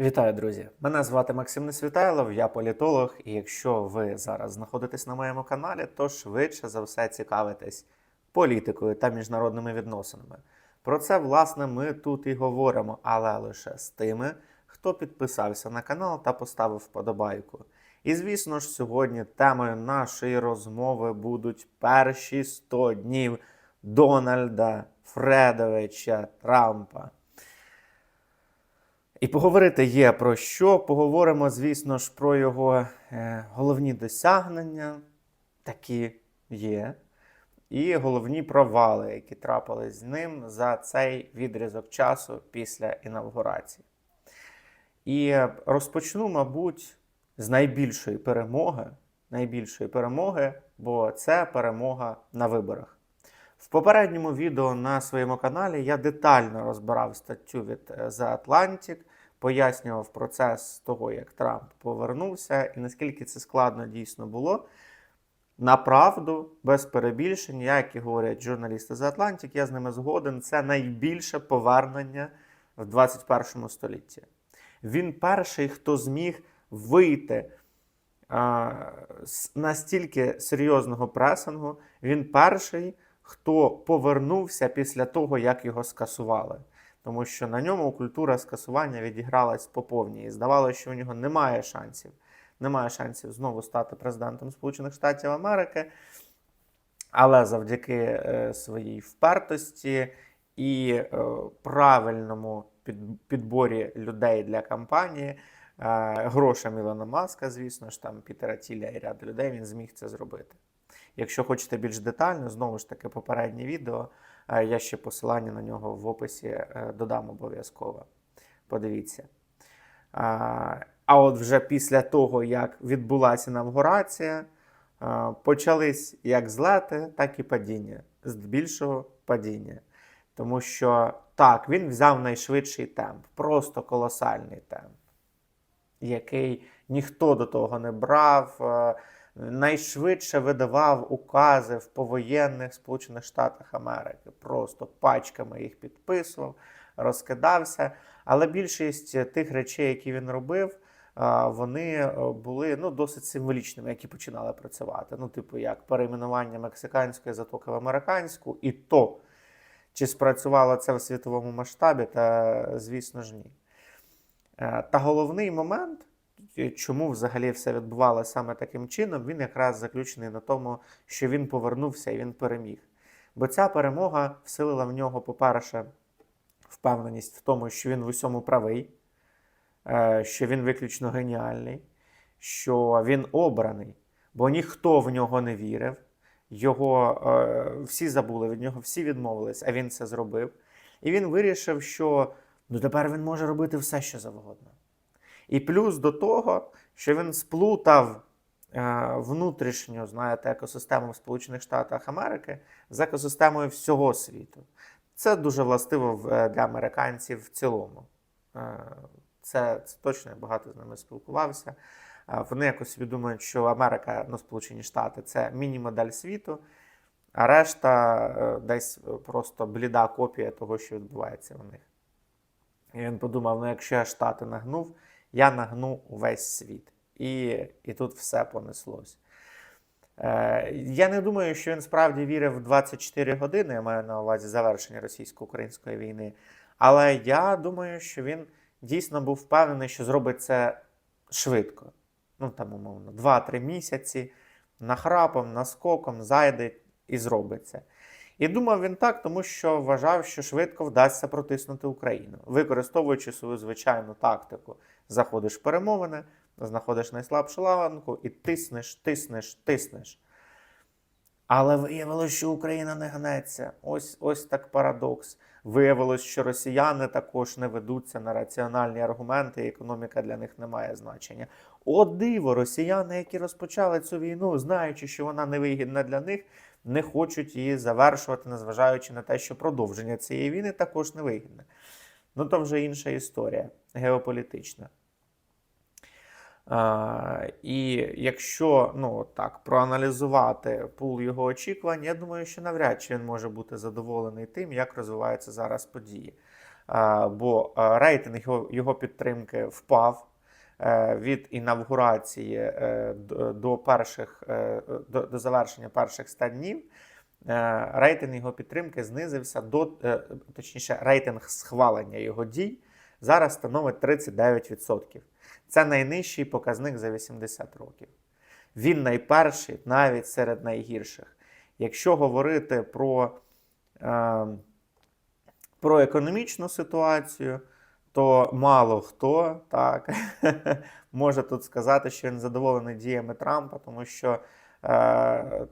Вітаю, друзі! Мене звати Максим Несвітайлов, я політолог, і якщо ви зараз знаходитесь на моєму каналі, то швидше за все цікавитесь політикою та міжнародними відносинами. Про це, власне, ми тут і говоримо, але лише з тими, хто підписався на канал та поставив вподобайку. І звісно ж, сьогодні темою нашої розмови будуть перші 100 днів Дональда Фредовича Трампа. І поговорити є про що. Поговоримо, звісно ж, про його е, головні досягнення, такі є, і головні провали, які трапились з ним за цей відрізок часу після інавгурації. І розпочну, мабуть, з найбільшої перемоги, найбільшої перемоги, бо це перемога на виборах. В попередньому відео на своєму каналі я детально розбирав статтю від е, The Atlantic, пояснював процес того, як Трамп повернувся, і наскільки це складно дійсно було. Направду, без перебільшень, як і говорять журналісти The Atlantic, я з ними згоден. Це найбільше повернення в 21 столітті. Він перший, хто зміг вийти а, з настільки серйозного пресингу, він перший, хто повернувся після того, як його скасували. Тому що на ньому культура скасування відігралась по повній. Здавалося, що у нього немає шансів. Немає шансів знову стати президентом Сполучених Штатів Америки. Але завдяки е, своїй впертості і е, правильному підборі людей для кампанії, е, грошам Ілона Маска, звісно ж, там Пітера Тілля і ряд людей, він зміг це зробити. Якщо хочете більш детально, знову ж таки, попереднє відео. Е, Я ще посилання на нього в описі е, додам обов'язково. Подивіться. А от вже після того, як відбулася інавгурація, е, почались як злети, так і падіння. Здебільшого падіння. Тому що так, він взяв найшвидший темп, просто колосальний темп, який ніхто до того не брав найшвидше видавав укази в повоєнних Сполучених Штатах Америки. Просто пачками їх підписував, розкидався. Але більшість тих речей, які він робив, вони були ну, досить символічними, які починали працювати. Ну, типу, як перейменування мексиканської затоки в американську, і то. Чи спрацювало це в світовому масштабі, та звісно ж ні. Е, та головний момент чому взагалі все відбувалося саме таким чином, він якраз заключений на тому, що він повернувся і він переміг. Бо ця перемога всилила в нього, по-перше, впевненість в тому, що він в усьому правий, е, що він виключно геніальний, що він обраний, бо ніхто в нього не вірив. Його е, всі забули від нього, всі відмовились, а він це зробив. І він вирішив, що ну тепер він може робити все, що завгодно. І плюс до того, що він сплутав е, внутрішню, знаєте, екосистему в Сполучених Штатах Америки з екосистемою всього світу. Це дуже властиво е, для американців в цілому. Е, це, це точно я багато з ними спілкувався. Вони якось думають, що Америка, ну, Сполучені Штати це міні-модель світу, а решта десь просто бліда копія того, що відбувається у них. І він подумав: ну, якщо я Штати нагнув я нагну увесь світ. І і тут все понеслось. Е, Я не думаю, що він справді вірив в 24 години, я маю на увазі завершення російсько-української війни. Але я думаю, що він дійсно був впевнений, що зробить це швидко. Ну, там, умовно, 2-3 місяці, нахрапом, наскоком, зайде і зробить це. І думав він так, тому що вважав, що швидко вдасться протиснути Україну, використовуючи свою звичайну тактику. Заходиш в перемовини, знаходиш найслабшу лаванку і тиснеш, тиснеш, тиснеш. Але виявилось, що Україна не гнеться. Ось ось так парадокс. Виявилось, що росіяни також не ведуться на раціональні аргументи, і економіка для них не має значення. О, диво, росіяни, які розпочали цю війну, знаючи, що вона невигідна для них, не хочуть її завершувати, незважаючи на те, що продовження цієї війни також невигідне. Ну, то вже інша історія геополітична. І якщо ну, так, проаналізувати пул його очікувань, я думаю, що навряд чи він може бути задоволений тим, як розвиваються зараз події. бо рейтинг його, підтримки впав. е, Від інавгурації е, до перших е, до, завершення перших 100 днів рейтинг його підтримки знизився до точніше, рейтинг схвалення його дій зараз становить 39%. Це найнижчий показник за 80 років. Він найперший навіть серед найгірших. Якщо говорити про, е, про економічну ситуацію, то мало хто так може тут сказати, що він задоволений діями Трампа, тому що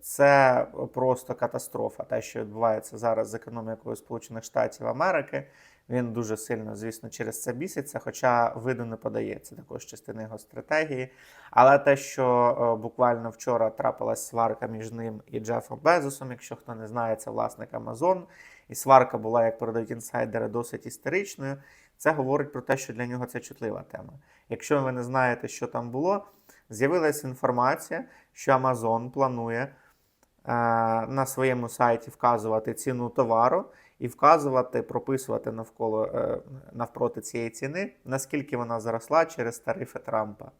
це просто катастрофа. Те, що відбувається зараз з економікою Сполучених Штатів Америки, він дуже сильно, звісно, через це біситься, хоча виду не подається також частини його стратегії. Але те, що е, буквально вчора трапилась сварка між ним і Джефом Безосом, якщо хто не знає, це власник Амазон, і сварка була, як передають інсайдери, досить істеричною. Це говорить про те, що для нього це чутлива тема. Якщо ви не знаєте, що там було, з'явилася інформація, що Amazon планує е, на своєму сайті вказувати ціну товару і вказувати, прописувати навколо е, навпроти цієї ціни, наскільки вона зросла через тарифи Трампа.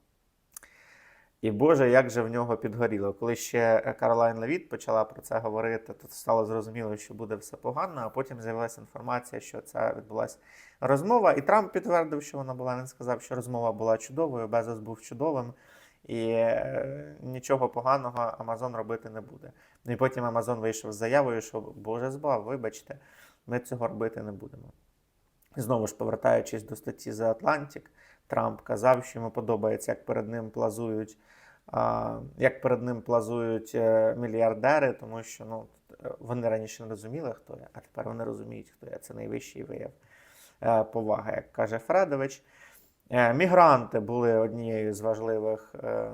І Боже, як же в нього підгоріло. Коли ще Каролайн Левіт почала про це говорити, то стало зрозуміло, що буде все погано, а потім з'явилася інформація, що це відбулася розмова. І Трамп підтвердив, що вона була. Він сказав, що розмова була чудовою, Безос був чудовим, і е, нічого поганого Амазон робити не буде. Ну і потім Амазон вийшов з заявою, що Боже збав, вибачте, ми цього робити не будемо. Знову ж повертаючись до статті The Atlantic, Трамп казав, що йому подобається, як перед ним плазують, як перед ним плазують е, мільярдери, тому що ну, е, вони раніше не розуміли, хто я, а тепер вони розуміють, хто я. Це найвищий вияв поваги, як каже Фредович. Е, Мігранти були однією з важливих е,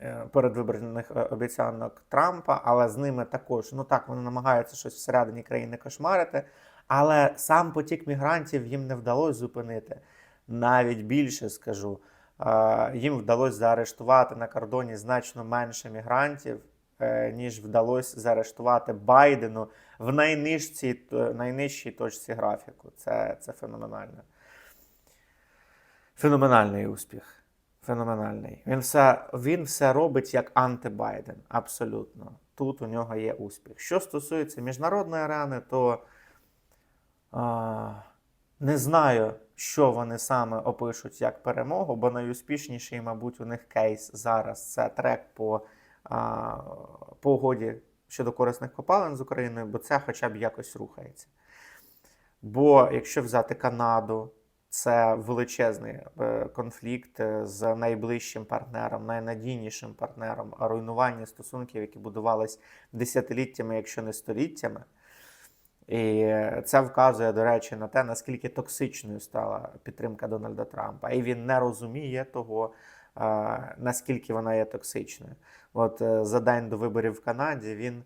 е, передвиборних обіцянок Трампа, але з ними також, ну так, вони намагаються щось всередині країни кошмарити, але сам потік мігрантів їм не вдалося зупинити. Навіть більше скажу, їм вдалося заарештувати на кордоні значно менше мігрантів, ніж вдалося заарештувати Байдену в найнижчій, найнижчій точці графіку. Це, це феноменально. Феноменальний успіх. Феноменальний. Він все, він все робить як анти-Байден. Абсолютно. Тут у нього є успіх. Що стосується міжнародної арени, то а, не знаю, що вони саме опишуть як перемогу, бо найуспішніший, мабуть, у них кейс зараз це трек по, а, по угоді щодо корисних копалин з Україною, бо це хоча б якось рухається. Бо якщо взяти Канаду, це величезний е, конфлікт е, з найближчим партнером, найнадійнішим партнером, руйнування стосунків, які будувались десятиліттями, якщо не століттями. І це вказує, до речі, на те, наскільки токсичною стала підтримка Дональда Трампа. І він не розуміє того, е, наскільки вона є токсичною. От за день до виборів в Канаді він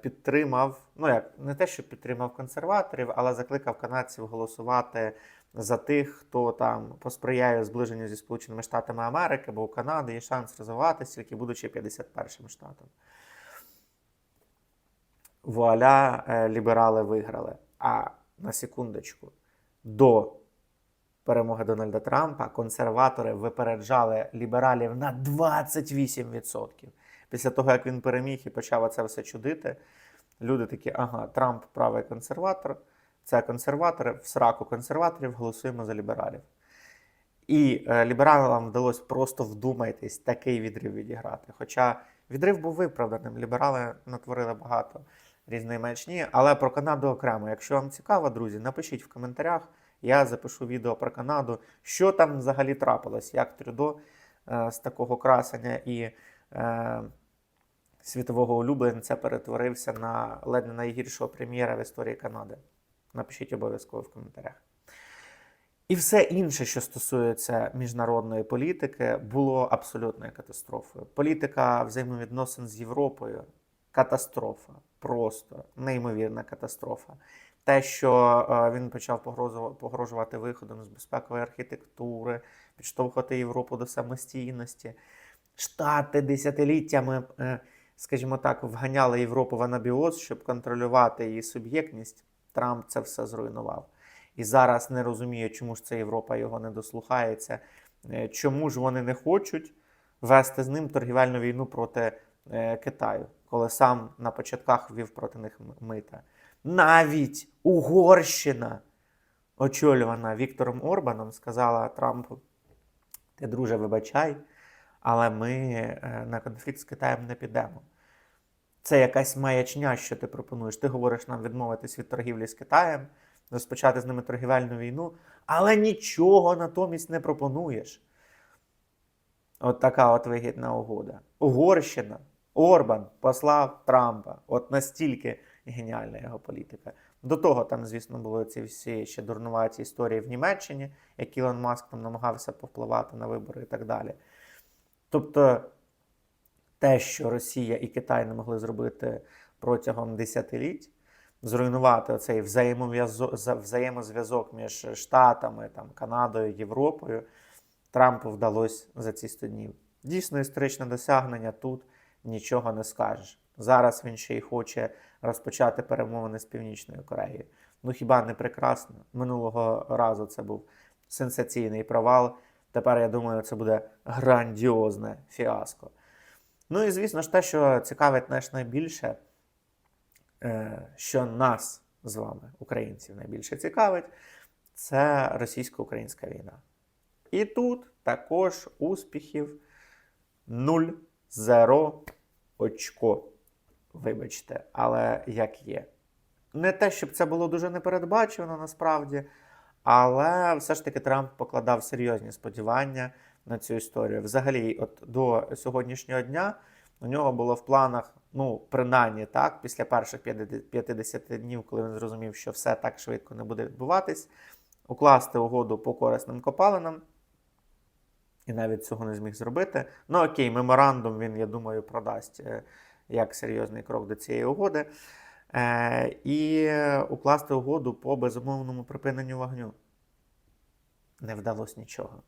підтримав, ну як не те, що підтримав консерваторів, але закликав канадців голосувати за тих, хто там посприяє зближенню зі Сполученими Штатами Америки, бо у Канади є шанс розвиватися, тільки будучи 51-м штатом. Вуаля, е, ліберали виграли. А на секундочку, до перемоги Дональда Трампа консерватори випереджали лібералів на 28%. Після того, як він переміг і почав це все чудити, люди такі: ага, Трамп правий консерватор, це консерватори, в сраку консерваторів голосуємо за лібералів. І е, лібералам вдалося просто вдумайтесь такий відрив відіграти. Хоча відрив був виправданим, ліберали натворили багато різної маячні, але про Канаду окремо. Якщо вам цікаво, друзі, напишіть в коментарях. Я запишу відео про Канаду, що там взагалі трапилось, як Трюдо е, з такого красення і е, світового улюбленця перетворився на ледь не найгіршого прем'єра в історії Канади. Напишіть обов'язково в коментарях. І все інше, що стосується міжнародної політики, було абсолютною катастрофою. Політика взаємовідносин з Європою катастрофа, просто неймовірна катастрофа. Те, що е, він почав погрожувати виходом з безпекової архітектури, підштовхувати Європу до самостійності. Штати десятиліттями, е, скажімо так, вганяли Європу в анабіоз, щоб контролювати її суб'єктність. Трамп це все зруйнував. і зараз не розуміє, чому ж це Європа його не дослухається, е, чому ж вони не хочуть вести з ним торгівельну війну проти е, Китаю, коли сам на початках ввів проти них мита. Навіть Угорщина, очолювана Віктором Орбаном, сказала Трампу: ти, друже, вибачай, але ми е, на конфлікт з Китаєм не підемо. Це якась маячня, що ти пропонуєш. Ти говориш нам відмовитись від торгівлі з Китаєм, розпочати з ними торгівельну війну, але нічого натомість не пропонуєш. От така от вигідна угода. Угорщина, Орбан послав Трампа. От настільки геніальна його політика. До того там, звісно, були ці всі ще дурнуваті історії в Німеччині, як Ілон Маск там намагався повпливати на вибори і так далі. Тобто, те, що Росія і Китай не могли зробити протягом десятиліть, зруйнувати оцей взаємозв'язок між Штатами, там, Канадою, Європою, Трампу вдалося за ці 100 днів. Дійсно, історичне досягнення тут нічого не скажеш. Зараз він ще й хоче розпочати перемовини з Північною Кореєю. Ну хіба не прекрасно? Минулого разу це був сенсаційний провал. Тепер, я думаю, це буде грандіозне фіаско. Ну і звісно ж, те, що цікавить нас найбільше, е, що нас з вами, українців, найбільше цікавить, це російсько-українська війна. І тут також успіхів 0-0 очко. Вибачте, але як є. Не те, щоб це було дуже непередбачено насправді, але все ж таки Трамп покладав серйозні сподівання на цю історію. Взагалі, от до сьогоднішнього дня у нього було в планах, ну, принаймні так, після перших 50 днів, коли він зрозумів, що все так швидко не буде відбуватись, укласти угоду по корисним копалинам. І навіть цього не зміг зробити. Ну окей, меморандум він, я думаю, продасть е, як серйозний крок до цієї угоди. Е, і укласти угоду по безумовному припиненню вогню. Не вдалося нічого.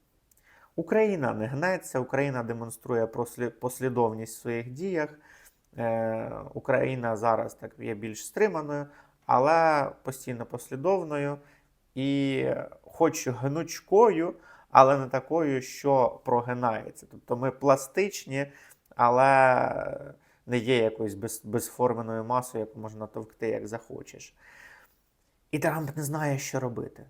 Україна не гнеться, Україна демонструє послідовність в своїх діях. Е, Україна зараз так є більш стриманою, але постійно послідовною і хоч гнучкою, але не такою, що прогинається. Тобто ми пластичні, але не є якоюсь без, безформеною масою, яку можна товкти, як захочеш. І Трамп не знає, що робити.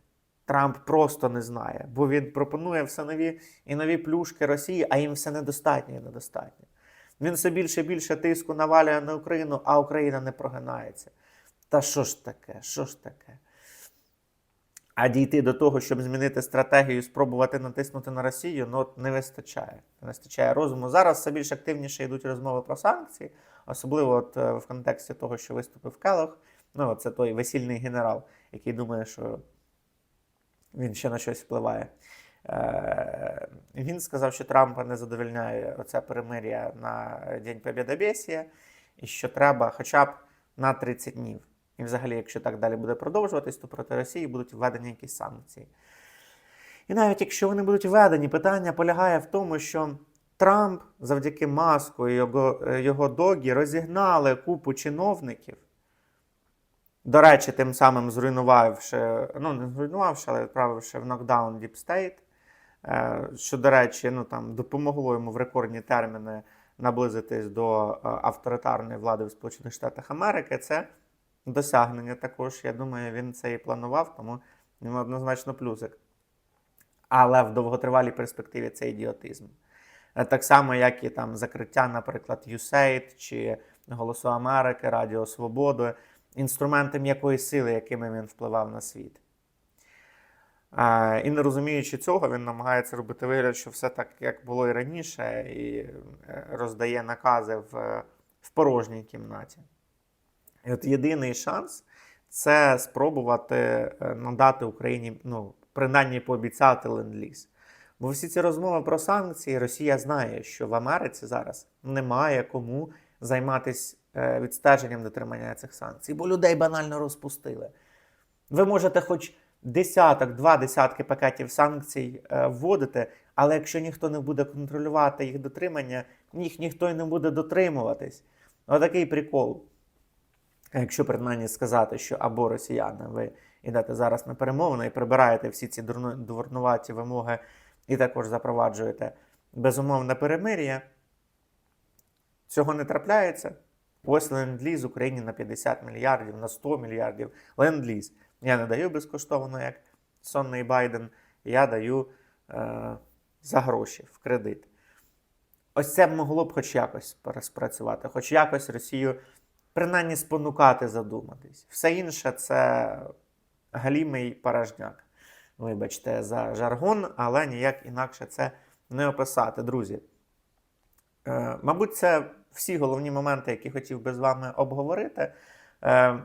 Трамп просто не знає, бо він пропонує все нові і нові плюшки Росії, а їм все недостатньо і недостатньо. Він все більше і більше тиску навалює на Україну, а Україна не прогинається. Та що ж таке? Що ж таке? А дійти до того, щоб змінити стратегію, спробувати натиснути на Росію, ну от не вистачає. Не вистачає розуму. Зараз все більш активніше йдуть розмови про санкції, особливо от е, в контексті того, що виступив Келох. Ну, це той весільний генерал, який думає, що він ще на щось впливає. Е, Він сказав, що Трампа не задовольняє оце перемир'я на День Побєдобєсія, і що треба хоча б на 30 днів. І взагалі, якщо так далі буде продовжуватись, то проти Росії будуть введені якісь санкції. І навіть якщо вони будуть введені, питання полягає в тому, що Трамп завдяки маску і його, його догі розігнали купу чиновників. До речі, тим самим зруйнувавши, ну не зруйнувавши, але відправивши в нокдаун Deep State, е, що, до речі, ну там допомогло йому в рекордні терміни наблизитись до е, авторитарної влади в Сполучених Штатах Америки. Це досягнення також. Я думаю, він це і планував, тому йому однозначно плюсик. Але в довготривалій перспективі це ідіотизм. Е, Так само, як і там закриття, наприклад, USAID чи Голосу Америки, Радіо Свободи, інструменти м'якої сили, якими він впливав на світ. І не розуміючи цього, він намагається робити вигляд, що все так, як було і раніше, і е, роздає накази в, в порожній кімнаті. І от єдиний шанс це спробувати е, надати Україні, ну, принаймні пообіцяти ленд-ліз. Бо всі ці розмови про санкції, Росія знає, що в Америці зараз немає кому займатися е, відстеженням дотримання цих санкцій, бо людей банально розпустили. Ви можете хоч десяток, два десятки пакетів санкцій е, вводити, але якщо ніхто не буде контролювати їх дотримання, їх ніхто й не буде дотримуватись. Отакий прикол. Якщо принаймні сказати, що або росіяни, ви йдете зараз на перемовини і прибираєте всі ці дурну- дурнуваті вимоги і також запроваджуєте безумовне перемир'я. Цього не трапляється. Ось ленд-ліз Україні на 50 мільярдів, на 100 мільярдів. Ленд-ліз. Я не даю безкоштовно, як сонний Байден, я даю е, за гроші в кредит. Ось це могло б хоч якось спрацювати, хоч якось Росію принаймні спонукати задуматись. Все інше це галімий порожняк. Вибачте, за жаргон, але ніяк інакше це не описати, друзі. Е, мабуть, це всі головні моменти, які хотів би з вами обговорити. Е,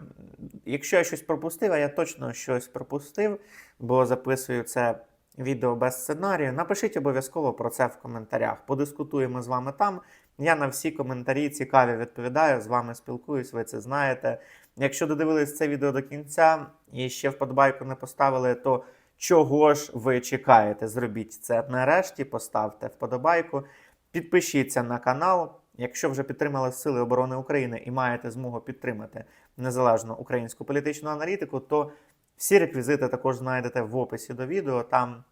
якщо я щось пропустив, а я точно щось пропустив, бо записую це відео без сценарію, напишіть обов'язково про це в коментарях. Подискутуємо з вами там. Я на всі коментарі цікаві відповідаю, з вами спілкуюсь, ви це знаєте. Якщо додивились це відео до кінця і ще вподобайку не поставили, то чого ж ви чекаєте? Зробіть це нарешті, поставте вподобайку, підпишіться на канал. Якщо вже підтримали Сили оборони України і маєте змогу підтримати незалежну українську політичну аналітику, то всі реквізити також знайдете в описі до відео. Там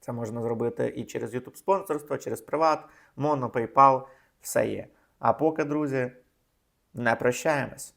це можна зробити і через YouTube спонсорство, через Приват, Моно, PayPal, все є. А поки, друзі, не прощаємось.